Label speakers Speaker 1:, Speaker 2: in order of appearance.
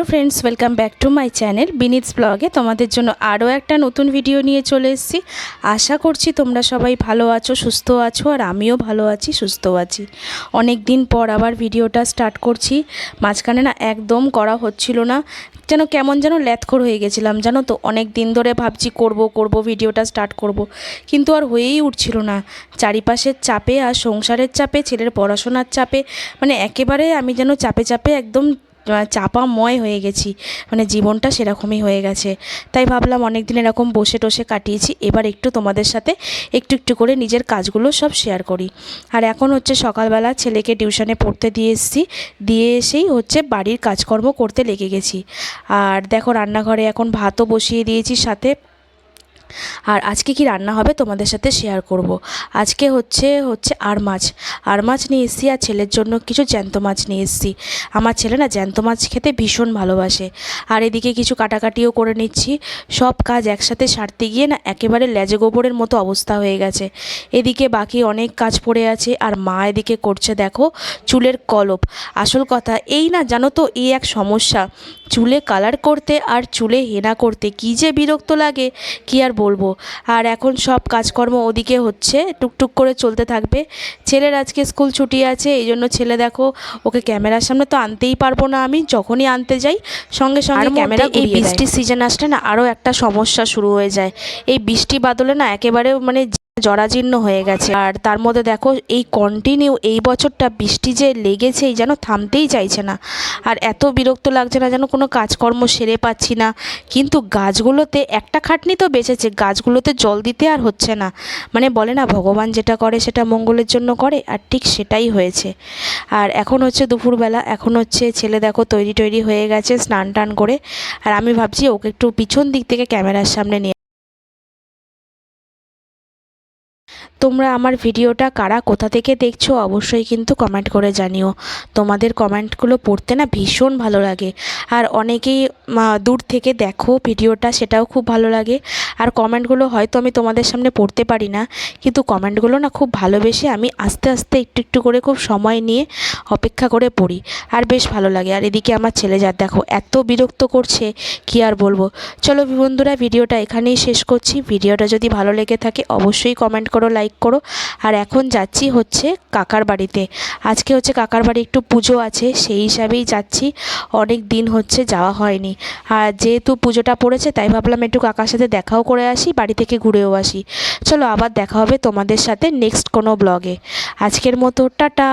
Speaker 1: Hello friends, welcome back to my channel Binit's ব্লগে। তোমাদের জন্য আরও একটা নতুন ভিডিও নিয়ে চলে এসেছি। আশা করছি তোমরা সবাই ভালো আছো, সুস্থ আছো, আর আমিও ভালো আছি, সুস্থ আছি। অনেক দিন পর আবার ভিডিওটা স্টার্ট করছি। মাঝখানে না একদম করা হচ্ছিল না। যেন কেমন যেন ল্যাথখোর হয়ে গেছিলাম, জানো তো? অনেক দিন ধরে ভাবছি করব করব, ভিডিওটা স্টার্ট করব। কিন্তু আর হয়েই উঠছিল না। চারিপাশের চাপে আর সংসারের চাপে, ছেলের পড়াশোনার চাপে মানে একেবারে আমি যেন চাপে চাপে একদম চাপাময় হয়ে গেছি। মানে জীবনটা সেরকমই হয়ে গেছে। তাই ভাবলাম অনেক দিন এরকম বসে টসে কাটিয়েছি, এবার একটু তোমাদের সাথে একটু একটু করে নিজের কাজগুলো সব শেয়ার করি। আর এখন হচ্ছে সকালবেলা ছেলেকে টিউশনে পড়তে দিয়ে এসেছি, দিয়ে এসেই হচ্ছে বাড়ির কাজকর্ম করতে লেগে গেছি। আর দেখো রান্নাঘরে এখন ভাতও বসিয়ে দিয়েছি সাথে। আর আজকে কি রান্না হবে তোমাদের সাথে শেয়ার করব। আজকে হচ্ছে হচ্ছে আর মাছ। আর মাছ নিয়ে এসেছি আর ছেলের জন্য কিছু জ্যান্ত মাছ নিয়ে এসেছি। আমার ছেলে না জ্যান্ত মাছ খেতে ভীষণ ভালোবাসে। আর এদিকে কিছু কাটাকাটিও করে নিচ্ছি। সব কাজ একসাথে সারতে গিয়ে না একেবারে লেজে গোবরের মতো অবস্থা হয়ে গেছে। এদিকে বাকি অনেক কাজ পড়ে আছে আর মা এদিকে করছে দেখো, চুলের কলপ। আসল কথা এই না জানো তো এই এক সমস্যা। চুলে কালার করতে আর চুলে হেনা করতে কী যে বিরক্ত লাগে কি আর বলব? আর এখন সব কাজকর্ম ওদিকে হচ্ছে টুকটুক করে চলতে থাকবে। ছেলের আজকে স্কুল ছুটি আছে এই জন্য ছেলে দেখো ওকে ক্যামেরার সামনে তো আনতেই পারব না আমি যখনই আনতে যাই সঙ্গে সঙ্গে ক্যামেরা এই বৃষ্টির সিজন আসলে না আরও একটা সমস্যা শুরু হয়ে যায়। এই বৃষ্টি বাদলে না একেবারে মানে জরাজীর্ণ হয়ে গেছে। আর তার মধ্যে দেখো, এই কন্টিনিউ এই বছরটা বৃষ্টি যে লেগেছে এই যেন থামতেই চাইছে না। আর এত বিরক্ত লাগছে না যেন কোনো কাজকর্ম সেরে পাচ্ছি না। কিন্তু গাছগুলোতে একটা খাটনি তো বেঁচেছে, গাছগুলোতে জল দিতে আর হচ্ছে না। মানে বলে না, ভগবান যেটা করে সেটা মঙ্গলের জন্য করে, আর ঠিক সেটাই হয়েছে। আর এখন হচ্ছে দুপুরবেলা, এখন হচ্ছে ছেলে দেখো তৈরি টৈরি হয়ে গেছে স্নান টান করে। আর আমি ভাবছি ওকে একটু পিছন দিক থেকে ক্যামেরার সামনে নিয়ে তোমরা আমার ভিডিওটা কারা কোথা থেকে দেখছ অবশ্যই কিন্তু কমেন্ট করে জানিও। তোমাদের কমেন্টগুলো পড়তে না ভীষণ ভালো লাগে। আর অনেকেই দূর থেকে দেখো ভিডিওটা, সেটাও খুব ভালো লাগে। আর কমেন্টগুলো হয়তো আমি তোমাদের সামনে পড়তে পারি না। কিন্তু কমেন্টগুলো না খুব ভালোবেসে আমি আস্তে আস্তে একটু একটু করে খুব সময় নিয়ে অপেক্ষা করে পড়ি। আর বেশ ভালো লাগে। আর এদিকে আমার ছেলে যা, দেখো, এত বিরক্ত করছে, কি আর বলব। চলো বন্ধুরা, ভিডিওটা এখানেই শেষ করছি। ভিডিওটা যদি ভালো লেগে থাকে, অবশ্যই কমেন্ট করো লাইক করো। আর এখন যাচ্ছি হচ্ছে কাকার বাড়িতে। আজকে হচ্ছে কাকার বাড়ি একটু পুজো আছে, সেই হিসাবেই যাচ্ছি। অনেক দিন হচ্ছে যাওয়া হয়নি। আর যেহেতু পুজোটা পড়েছে, তাই ভাবলাম একটু কাকার সাথে দেখাও করে আসি, বাড়ি থেকে ঘুরেও আসি। চলো আবার দেখা হবে তোমাদের সাথে নেক্সট কোনো ব্লগে আজকের মতো, টাটা!